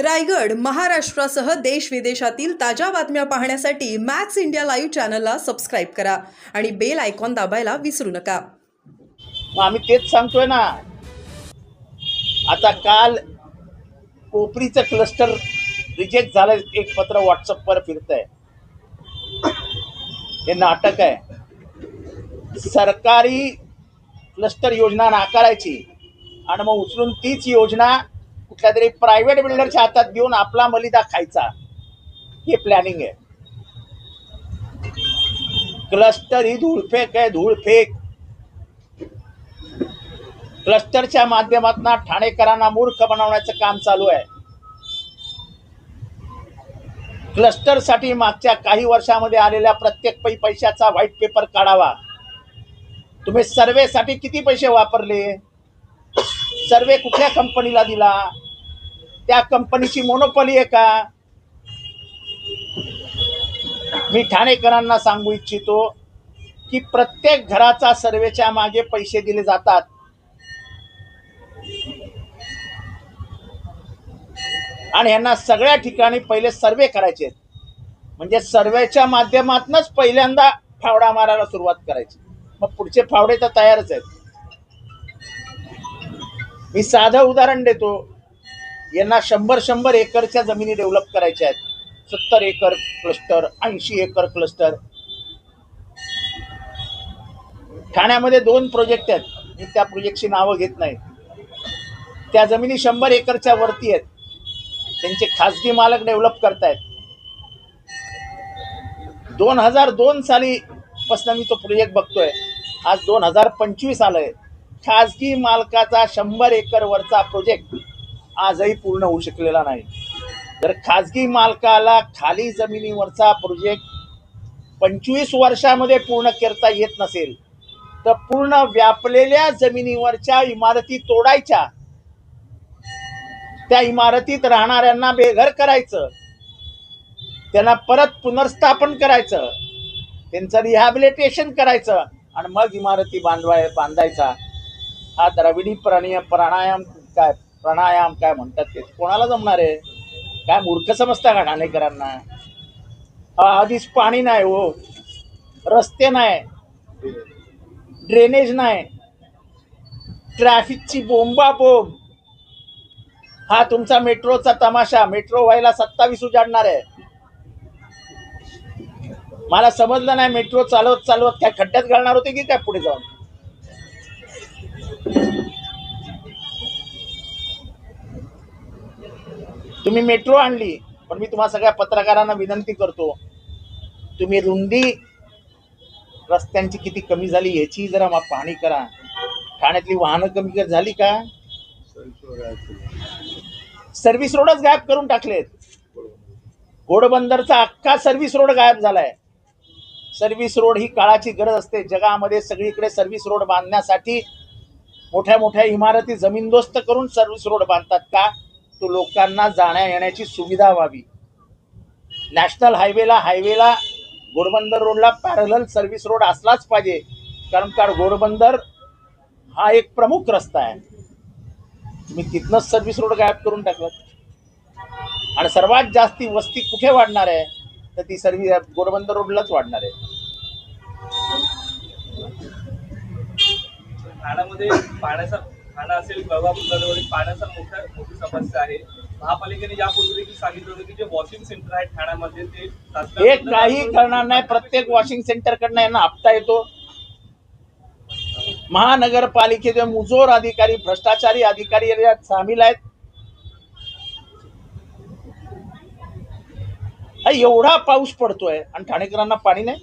रायगड महाराष्ट्रासह देश विदेशातील ताज्या बातम्या पाहण्यासाठी मॅक्स इंडिया लाईव्ह चॅनलला सबस्क्राईब करा आणि बेल आयकॉन दाबायला विसरू नका. मग आम्ही तेच सांगतोय ना. आता काल कोपरीचं क्लस्टर रिजेक्ट झालं एक पत्र व्हॉट्सअपवर फिरत आहे हे नाटक आहे. सरकारी क्लस्टर योजना नाकारायची. आणि मग उचलून तीच योजना कुठल्या तरी प्रायव्हेट बिल्डरच्या हातात देऊन आपला मलिदा खायचा. हे प्लॅनिंग आहे. क्लस्टर ही धूळफेक आहे धूळफेक. क्लस्टरच्या माध्यमातून ठाणेकरांना मूर्ख बनवण्याचं काम चालू आहे. क्लस्टरसाठी मागच्या काही वर्षामध्ये आलेल्या प्रत्येक पै पैशाचा व्हाईट पेपर काढावा. तुम्ही सर्वेसाठी किती पैसे वापरले? सर्वे कुठल्या कंपनीला दिला? त्या कंपनीची मोनोपॉली आहे का? मी ठाणेकरांना सांगू इच्छितो की प्रत्येक घराचा सर्वेच्या मागे पैसे दिले जातात. आणि यांना सगळ्या ठिकाणी पहिले सर्वे करायचे आहेत. म्हणजे सर्वेच्या माध्यमातूनच पहिल्यांदा फावडा मारायला सुरुवात करायची. मग पुढचे फावडे तर तयारच आहेत. मी साधं उदाहरण देतो. यांना शंभर शंभर एकरच्या जमिनी डेव्हलप करायच्या आहेत. सत्तर एकर क्लस्टर ऐंशी एकर क्लस्टर ठाण्यामध्ये दोन प्रोजेक्ट आहेत. मी त्या प्रोजेक्टची नावं घेत नाही. त्या जमिनी शंभर एकरच्या वरती आहेत. त्यांचे खासगी मालक डेव्हलप करतायत. दोन हजार दोन साली पासून मी तो प्रोजेक्ट बघतोय. आज दोन हजार पंचवीस आलंय. खाजगी मालकाचा शंभर एकर वरचा प्रोजेक्ट आजही पूर्ण होऊ शकलेला नाही. जर खाजगी मालकाला खाली जमिनीवरचा प्रोजेक्ट पंचवीस वर्षामध्ये पूर्ण करता येत नसेल तर पूर्ण व्यापलेल्या जमिनीवरच्या इमारती तोडायच्या त्या इमारतीत राहणाऱ्यांना बेघर करायचं त्यांना परत पुनर्स्थापन करायचं त्यांचं रिहॅबिलिटेशन करायचं आणि मग इमारती बांधवाय बांधायचा हा द्रविडी प्राणी प्राणायाम काय प्राणायाम काय म्हणतात ते? कोणाला जमणार आहे? काय मूर्ख समजता का ठाणेकरांना? आधीच पाणी नाही हो. रस्ते नाही. ड्रेनेज नाही. ट्रॅफिकची बोंबा बोंब हा तुमचा मेट्रोचा तमाशा. मेट्रो व्हायला सत्तावीस उजाडणार आहे. मला समजलं नाही मेट्रो चालवत चालवत काय खड्ड्यात घालणार होते की काय पुढे जाऊन? तुम्ही मेट्रो आणली पण मी तुम्हा सगळ्या पत्रकारांना विनंती करतो तुम्ही रुंदी रस्त्यांची किती कमी झाली याची जरा मा- पाहणी करा. ठाण्यातली वाहनं कमी कर- झाली का? सर्व्हिस रोडच गायब करून टाकलेत. घोडबंदरचा अख्खा सर्व्हिस रोड गायब झालाय. सर्व्हिस रोड ही काळाची गरज असते. जगामध्ये सगळीकडे सर्व्हिस रोड बांधण्यासाठी मोठ्या मोठ्या इमारती जमीनदोस्त करून सर्व्हिस रोड बांधतात का? तो लोकांना जाण्या येण्याची सुविधा व्हावी. नॅशनल हायवेला हायवेला घोडबंदर रोडला पॅरल सर्व्हिस रोड असलाच पाहिजे. कारण का घोडबंदर हा एक प्रमुख रस्ता आहे. तुम्ही तिथनंच सर्व्हिस रोड गायब करून टाकलं आणि सर्वात जास्ती वस्ती कुठे वाढणार आहे? तर ती सर्व्हिस घोडबंदर रोडलाच वाढणार आहे. ठाण्यामध्ये पाण्याचा ठाणा असेल गळवा बुद्धाजवळील पाण्याचा मोठा मोठी समस्या आहे. महापालिकेने यापूर्वी देखील सांगितलं होतं की जे वॉशिंग सेंटर आहेत ठाण्यामध्ये ते तात्काळ हे बंद काही करणार नाही. प्रत्येक वॉशिंग सेंटर कडनं यांना हप्ता येतो. महानगरपालिकेचे मुजोर अधिकारी भ्रष्टाचारी अधिकारी यात सामील आहेत. हा एवढा पाऊस पडतोय आणि ठाणेकरांना पाणी नाही.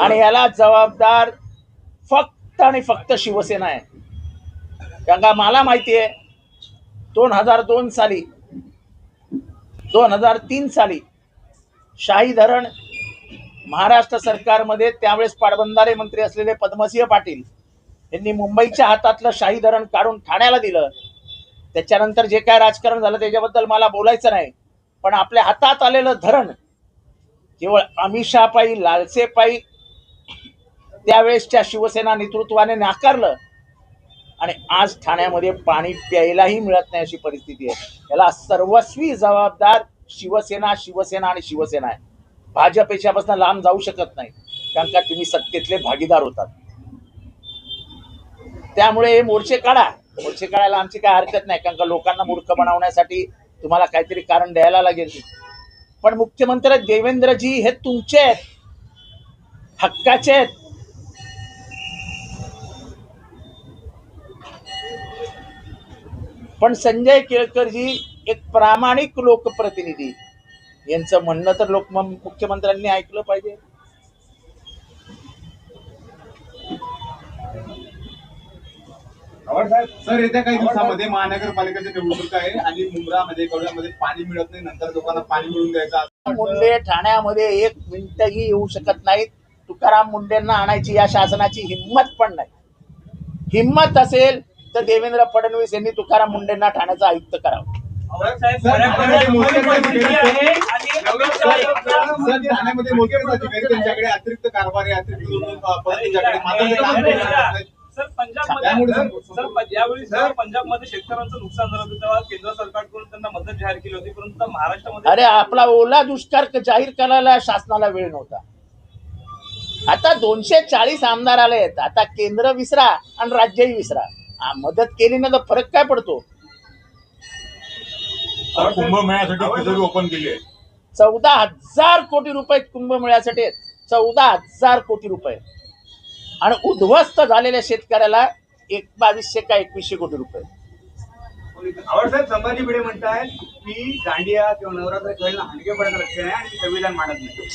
आणि याला जबाबदार फक्त आणि फक्त शिवसेना आहे. कारण का मला माहिती आहे दोन हजार दोन साली दोन हजार तीन साली शाही धरण महाराष्ट्र सरकारमध्ये त्यावेळेस पाटबंधारे मंत्री असलेले पद्मसिंह पाटील यांनी मुंबईच्या हातातलं शाही धरण काढून ठाण्याला दिलं. त्याच्यानंतर जे काय राजकारण झालं त्याच्याबद्दल मला बोलायचं नाही पण आपल्या हातात आलेलं धरण केवळ अमिषापायी लालसेपायी त्यावेळेसच्या शिवसेना नेतृत्वाने नाकारलं. आणि आज ठाण्यामध्ये पाणी प्यायलाही मिळत नाही अशी परिस्थिती आहे. याला सर्वस्वी जबाबदार शिवसेना शिवसेना आणि शिवसेना आहे. भाजप याच्यापासून लांब जाऊ शकत नाही. कारण का तुम्ही सत्तेतले भागीदार होतात. त्यामुळे हे मोर्चे काढा. मोर्चे काढायला आमची काय हरकत नाही. कारण का लोकांना मूर्ख बनवण्यासाठी तुम्हाला काहीतरी कारण द्यायला लागेल. पण मुख्यमंत्री देवेंद्रजी हे तुमचे आहेत. हक्काचे आहेत. पण संजय केळकरजी एक प्रामाणिक लोकप्रतिनिधी. यांचं म्हणणं तर लोक मुख्यमंत्र्यांनी ऐकलं पाहिजे. सर येत्या काही दिवसामध्ये महानगरपालिकेची निवडणूक आहे आणि मुंब्रामध्ये कवड्यामध्ये पाणी मिळत नाही. नंतर लोकांना पाणी मिळून द्यायचं मुंडे ठाण्यामध्ये एक मिनिटही येऊ शकत नाहीत. तुकाराम मुंडेंना आणायची या शासनाची हिंमत पण नाही. हिंमत असेल तर देवेंद्र फडणवीस यांनी तुकाराम मुंडेंना ठाण्याचा आयुक्त करावं. त्यांच्याकडे अतिरिक्त कारभार. सर पंजाबमध्ये सर शेतकऱ्यांचं नुकसान झालं होतं तेव्हा केंद्र सरकारकडून त्यांना मदत जाहीर केली होती परंतु महाराष्ट्रामध्ये अरे आपला ओला दुष्काळ जाहीर करायला शासनाला वेळ नव्हता. आता दोनशे चाळीस आमदार आले आहेत. आता केंद्र विसरा आणि राज्यही विसरा. मदत केली ना तर फरक काय पडतो? कुंभमेळ्यासाठी तिजोरी ओपन केली आहे. चौदा हजार कोटी रुपये कुंभमेळ्यासाठी आहेत. चौदा हजार कोटी रुपये. आणि उद्ध्वस्त झालेल्या शेतकऱ्याला एक बावीसशे का एकवीसशे कोटी रुपये. साहेब संभाजी भिडे म्हणतायत की दांडिया किंवा नवरात्र खेळणं हलकेपणाचं लक्षण आहे आणि संविधान मानत नाही.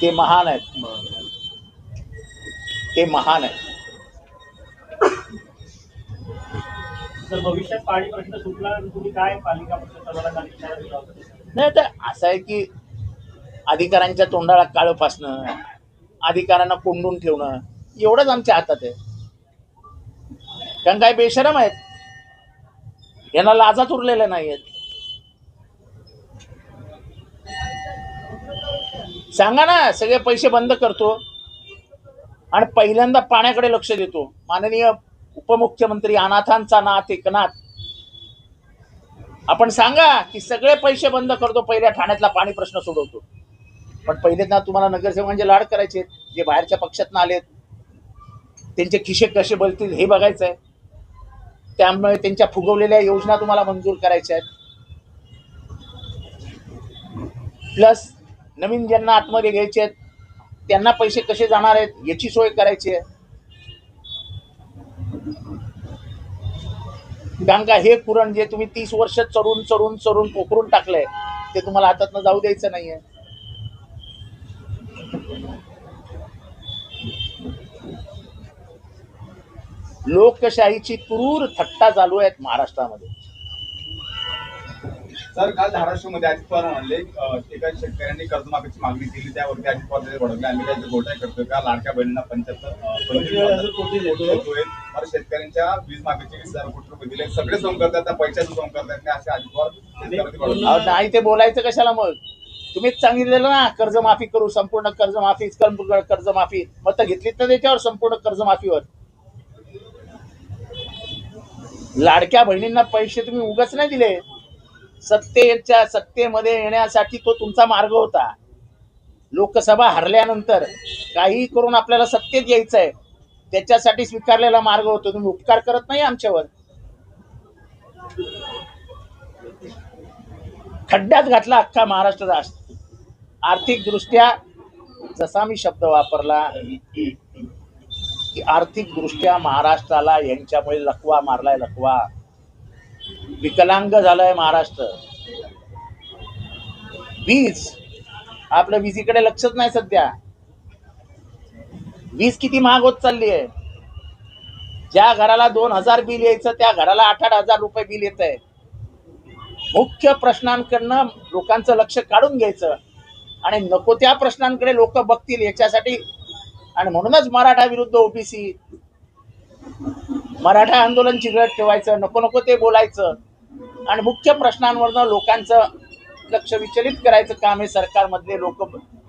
ते महान आहेत. ते महान भविष्यात पाणी प्रश्न सुटला तुम्ही काय पालिका होता नाही तर असं आहे की अधिकाऱ्यांच्या तोंडाला काळं फासणं अधिकाऱ्यांना कोंडून ठेवणं एवढंच आमच्या हातात आहे. कारण काय बेशरम आहेत. यांना लाजात उरलेल्या नाही आहेत सांगा ना सगळे पैसे बंद करतो. आणि पहिल्यांदा पाण्याकडे लक्ष देतो. माननीय उपमुख्यमंत्री अनाथांचा नाथ एकनाथ. आपण सांगा की सगळे पैसे बंद करतो पहिल्या ठाण्यातला पाणी प्रश्न सोडवतो. पण पहिले ना तुम्हाला नगरसेवकांचे लाड करायचे जे बाहेरच्या पक्षातनं आलेत. त्यांचे खिशे कसे बलतील हे बघायचं आहे. त्यामुळे त्यांच्या फुगवलेल्या योजना तुम्हाला मंजूर करायच्या आहेत. प्लस नवीन ज्यांना आतमध्ये घ्यायचे आहेत त्यांना पैसे कसे जाणार आहेत याची सोय करायची आहे. कारण का हे कुरण जे तुम्ही तीस वर्ष चरून चरून चरून पोखरून टाकलंय ते तुम्हाला हातातनं जाऊ द्यायचं नाहीये. लोकशाहीची क्रूर थट्टा चालू आहेत महाराष्ट्रामध्ये. सर काल धाराशिवमध्ये अजित पवार म्हणले एका शेतकऱ्यांनी कर्जमाफीची मागणी केली त्यावरती अजित पवार भडकले आम्ही काय घोटाळे करतोय का? लाडक्या बहिणींना पंच्याहत्तर मला शेतकऱ्यांच्या वीज माफीचे वीस हजार कोटी रुपये दिले सगळे सोंग करतात त्या पैशाचं सोंग करतात. नाही असे अजित पवार नाही ते बोलायचं कशाला मग? तुम्हीच सांगितलेलं ना कर्जमाफी करू संपूर्ण कर्जमाफी कर्जमाफी. मग तर घेतलीत ना त्याच्यावर संपूर्ण कर्जमाफीवर? लाडक्या बहिणींना पैसे तुम्ही उगाच नाही दिले. सत्तेच्या सत्तेमध्ये येण्यासाठी तो तुमचा मार्ग होता. लोकसभा हरल्यानंतर काही करून आपल्याला सत्तेत यायचं आहे त्याच्यासाठी स्वीकारलेला मार्ग होतो. तुम्ही उपकार करत नाही आमच्यावर. खड्ड्यात घातला अख्खा महाराष्ट्र राष्ट्र. आर्थिक दृष्ट्या जसा मी शब्द वापरला की आर्थिक दृष्ट्या महाराष्ट्राला यांच्यामुळे लकवा मारलाय लकवा. विकलांग झालाय महाराष्ट्र. वीज. आपलं विजेकडे लक्षच नाही सध्या. वीज किती महाग होत चालली आहे. ज्या घराला दोन हजार बिल यायचं त्या घराला आठ आठ हजार रुपये बिल येत आहे. मुख्य प्रश्नांकडनं लोकांचं लक्ष काढून घ्यायचं. आणि नको त्या प्रश्नांकडे लोक बघतील याच्यासाठी. आणि म्हणूनच मराठा विरुद्ध ओबीसी मराठा आंदोलन चिघळत ठेवायचं नको नको ते बोलायचं. आणि मुख्य प्रश्नांवरनं लोकांचं लक्ष विचलित करायचं काम हे सरकारमधले लोक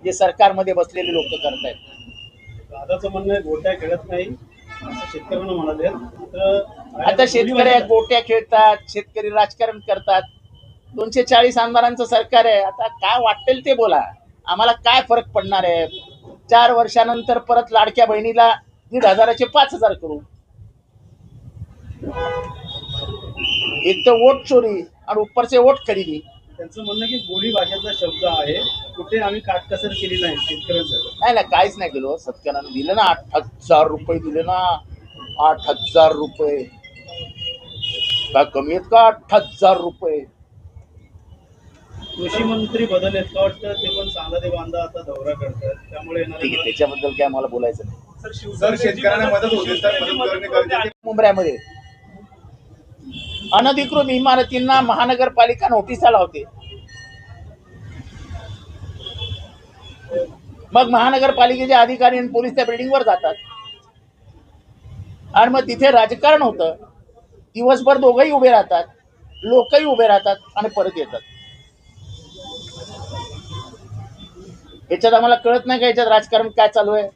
जे सरकारमध्ये बसलेले लोक करत आहेत दादाचं म्हणणं गोट्या खेळत नाही असं शेतकऱ्यांना म्हणाले. तर आता शेतकरी गोट्या खेळतात शेतकरी राजकारण करतात. दोनशे चाळीस आमदारांचं सरकार आहे. आता काय वाटेल ते बोला. आम्हाला काय फरक पडणार आहे? चार वर्षानंतर परत लाडक्या बहिणीला दीड हजाराचे पाच हजार करू. एक तर वोट चोरी आणि उपरचे वोट खरेदी. त्यांचं म्हणणं की बोली भाषेतला शब्द आहे. कुठे आम्ही काटकसर केली नाही शेतकऱ्यांसाठी नाही नाही काहीच नाही केलो सत्यानानं दिले ना आठ हजार रुपये दिले ना. आठ हजार रुपये. काय कमी आहेत का आठ हजार रुपये? कृषी मंत्री बदललेत का वाटतं? ते पण चांदा ते बांधा आता दौरा करतात. त्यामुळे ठीक आहे त्याच्याबद्दल काय मला बोलायचं नाही. सर शेतकऱ्यांना मदत होते तर शिवसेनेची मदत करणे मदत गरजेचे आहे. मुंबऱ्यामध्ये अनधिकृत इमारतींना महानगरपालिका नोटिसा लावते मग महानगरपालिकेचे अधिकारी आणि पोलीस त्या बिल्डिंगवर जातात. आणि मग तिथे राजकारण होतं. दिवसभर दोघंही उभे राहतात लोकही उभे राहतात आणि परत येतात. याच्यात आम्हाला कळत नाही का याच्यात राजकारण काय चालू आहे?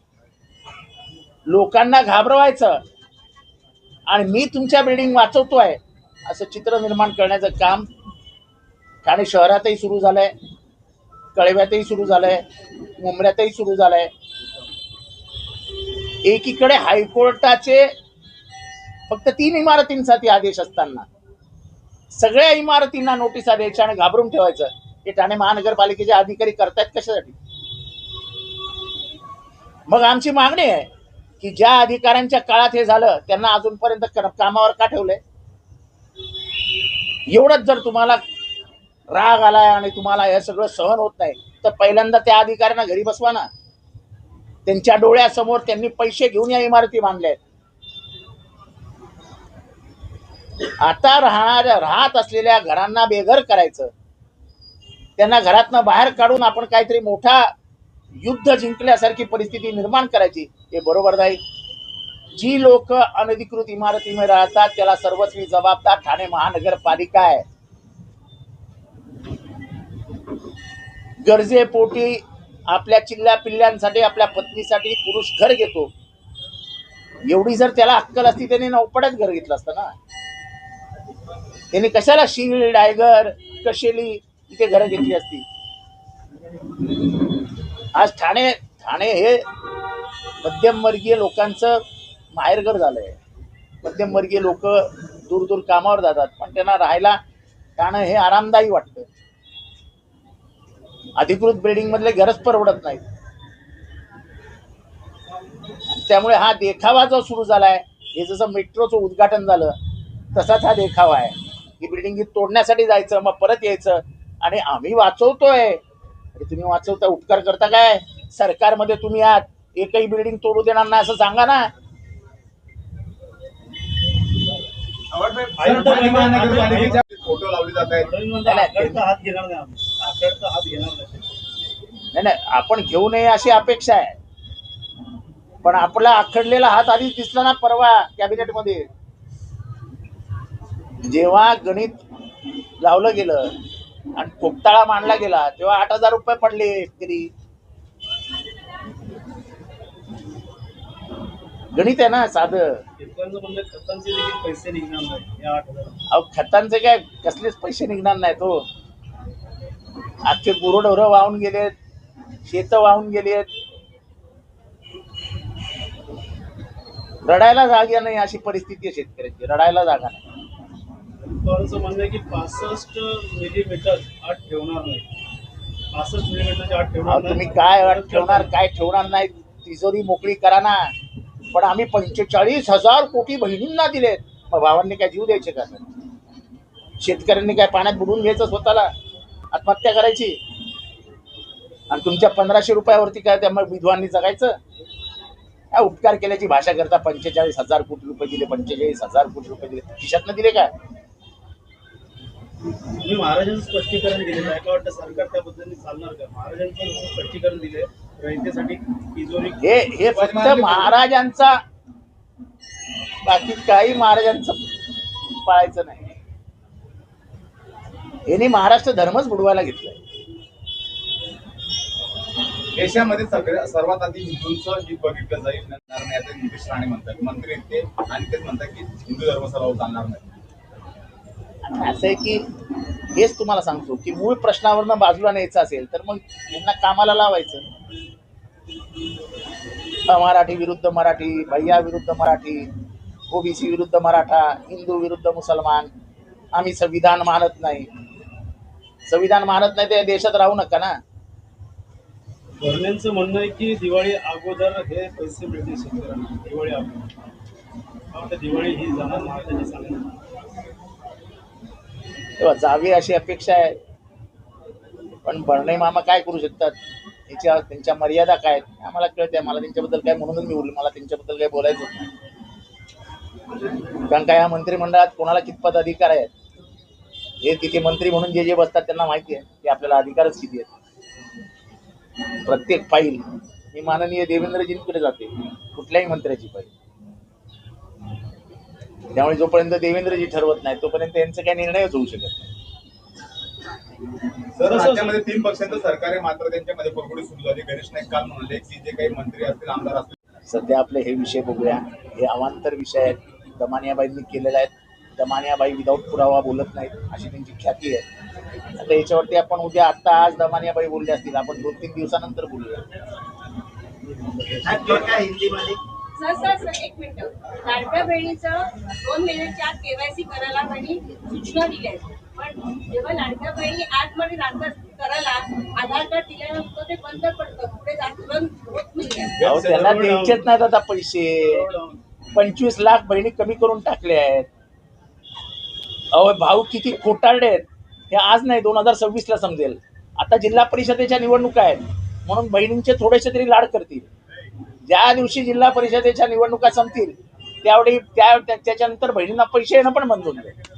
लोकांना घाबरवायचं. आणि मी तुमच्या बिल्डिंग वाचवतोय. असं चित्र निर्माण करण्याचं काम ठाणे शहरातही सुरू झालंय कळव्यातही सुरू झालंय मुंबऱ्यातही सुरू झालंय. एकीकडे हायकोर्टाचे फक्त तीन इमारतींसाठी आदेश असताना सगळ्या इमारतींना नोटिसा द्यायच्या आणि घाबरून ठेवायचं हे ठाणे महानगरपालिकेचे अधिकारी करतायत कशासाठी? मग आमची मागणी आहे की ज्या अधिकाऱ्यांच्या काळात हे झालं त्यांना अजूनपर्यंत कामावर का ठेवलंय? एवढंच जर तुम्हाला राग आलाय आणि तुम्हाला हे सगळं सहन होत नाही तर पहिल्यांदा त्या अधिकाऱ्यांना घरी बसवा ना. त्यांच्या डोळ्यासमोर त्यांनी पैसे घेऊन या इमारती बांधल्या आता राहणाऱ्या राहत असलेल्या घरांना बेघर करायचं. त्यांना घरातनं बाहेर काढून आपण काहीतरी मोठा युद्ध जिंकल्यासारखी परिस्थिती निर्माण करायची हे बरोबर नाही. जी लोक अनधिकृत इमारतीमध्ये राहतात त्याला सर्वस्वी जबाबदार ठाणे महानगरपालिका आहे. गरजेपोटी आपल्या चिल्ल्या पिल्ल्यांसाठी आपल्या पत्नीसाठी पुरुष घर घेतो. एवढी जर त्याला अक्कल असती त्याने नौपड्यात घर घेतलं असतं ना. त्याने कशाला शिळ डायगर कशेली इथे घर घेतली असती? आज ठाणे ठाणे हे मध्यमवर्गीय लोकांचं माहेरघर झालंय. मध्यमवर्गीय लोक दूर दूर कामावर जातात. पण त्यांना राहायला जाणं हे आरामदायी वाटतं. अधिकृत बिल्डिंग मधले घरच परवडत नाही त्यामुळे हा देखावा जो सुरू झालाय हे जसं मेट्रोचं उद्घाटन झालं तसाच हा देखावा आहे. ही बिल्डिंग तोडण्यासाठी जायचं मग परत यायचं. आणि आम्ही वाचवतोय. तुम्ही वाचवता उपकार करता काय? सरकारमध्ये तुम्ही आहात. एकही बिल्डिंग तोडू देणार नाही असं सांगा ना. फोटो लावले जात आहेत. नाही आम्ही. आकडचा हात घेणार नाही. नाही नाही आपण घेऊ नये अशी अपेक्षा आहे. पण आपला आखडलेला हात आधीच दिसला ना परवा कॅबिनेटमध्ये. जेव्हा गणित लावलं गेलं आणि ठोकताळा मांडला गेला तेव्हा आठ हजार रुपये पडले तरी. गणित आहे ना साधं. पैसे निघणार नाही अहो खतांचे काय कसलेच पैसे निघणार नाही तो. अख्खे गुरुढोरं वाहून गेलेत शेत वाहून गेलेत. रडायला जागा नाही अशी परिस्थिती आहे शेतकऱ्यांची रडायला जागा नाही. पवारांचं म्हणणं आहे की पासष्ट मिलीमीटर आठ ठेवणार नाही. पासष्ट मिलीमीटरची आठ अहो, ठेवणार तुम्ही काय अट ठेवणार काय ठेवणार नाही तिजोरी मोकळी करा ना. पण आम्ही पंचेचाळीस हजार कोटी बहिणींना दिलेत. मग भावांनी काय जीव द्यायचे का? शेतकऱ्यांनी काय पाण्यात बुडून घ्यायचं स्वतःला? आत्महत्या करायची? आणि तुमच्या पंधराशे रुपयावरती काय त्या मग विधवांनी जगायचं? काय उपकार केल्याची भाषा करता पंचेचाळीस हजार कोटी रुपये दिले पंचेचाळीस हजार कोटी रुपये दिले. खिशातनं दिले काय तुम्ही महाराजांचं स्पष्टीकरण दिलेलं आहे. का वाटतं सरकार त्याबद्दल चालणार का? महाराजांचं स्पष्टीकरण दिले हे हे फक्त महाराजांचा बाकी काही महाराजांचं पाळायचं नाही. यांनी महाराष्ट्र धर्मच बुडवायला घेतलाय. देशामध्ये सगळ्या सर्वात आधी हिंदूंचं हित बघितलं जाईल नितीश राणे म्हणतात. मंत्री ते आणि तेच म्हणतात की हिंदू धर्म सर्व चालणार नाही आणि असं आहे की हेच तुम्हाला सांगतो की मूळ प्रश्नावरनं बाजूला न्यायचं असेल तर मग यांना कामाला लावायचं. मराठी विरुद्ध मराठी भैया विरुद्ध मराठी ओबीसी विरुद्ध मराठा हिंदू विरुद्ध मुसलमान आम्ही संविधान मानत नाही. संविधान मानत नाही ते देशात राहू नका ना. भरण्यांचं म्हणणं आहे की दिवाळी अगोदर हे पैसे मिळतील शेतकऱ्यांना दिवाळी अगोदर. दिवाळी ही जाणार महाराजांनी सांगितलं तेव्हा जावी अशी अपेक्षा आहे. पण बर्णे मामा काय करू शकतात? याच्या त्यांच्या मर्यादा काय आहेत? आम्हाला कळत आहे मला त्यांच्याबद्दल काय म्हणूनच मी बोललो मला त्यांच्याबद्दल काय बोलायचं नाही कारण काय या मंत्रिमंडळात कोणाला कितपत अधिकार आहेत? हे तिथे मंत्री म्हणून जे जे बसतात त्यांना माहिती आहे. की आपल्याला अधिकारच किती आहेत? प्रत्येक फाईल ही माननीय देवेंद्रजींकडे जाते. कुठल्याही मंत्र्याची फाईल त्यामुळे जोपर्यंत देवेंद्रजी ठरवत नाही तोपर्यंत यांचा काही निर्णयच होऊ शकत नाही. सर राज्यामध्ये तीन पक्षांचं सरकार आहे मात्र त्यांच्यामध्ये कुरकुडी सुरू झाली. गणेश नाईक काल म्हणले की जे काही मंत्री असतील आमदार असतील. सध्या आपले हे विषय बघूया. हे अवांतर विषय आहेत. दमानियाबाईंनी केलेले आहेत. दमानियाबाई विदाऊट पुरावा बोलत नाहीत अशी त्यांची ख्याती आहे. आता याच्यावरती आपण उद्या आत्ता आज दमानियाबाई बोलले असतील. आपण दोन तीन दिवसानंतर बोलूया. सर सर सर एक मिनिट. लाडक्या बहिणीचं दोन महिन्याच्या आत केवायसी करायला त्यांनी सूचना दिल्या आहेत. पण जेव्हा लाडक्या बहिणी आतमध्ये करायला आधार कार्ड दिल्यानंतर ते बंद पडतं. पुढे होत नाही. अहो त्यांना द्यायचेच नाहीत आता पैसे. पंचवीस लाख बहिणी कमी करून टाकले आहेत. अहो भाऊ किती खोटारडे आहेत. हे आज नाही दोन हजार सव्वीस ला समजेल. आता जिल्हा परिषदेच्या निवडणुका आहेत. म्हणून बहिणींचे थोडेसे तरी लाड करतील. ज्या दिवशी जिल्हा परिषदेच्या निवडणुका संपतील त्यावेळी त्या त्याच्यानंतर बहिणींना पैसे येणं पण बंद होऊन जाईल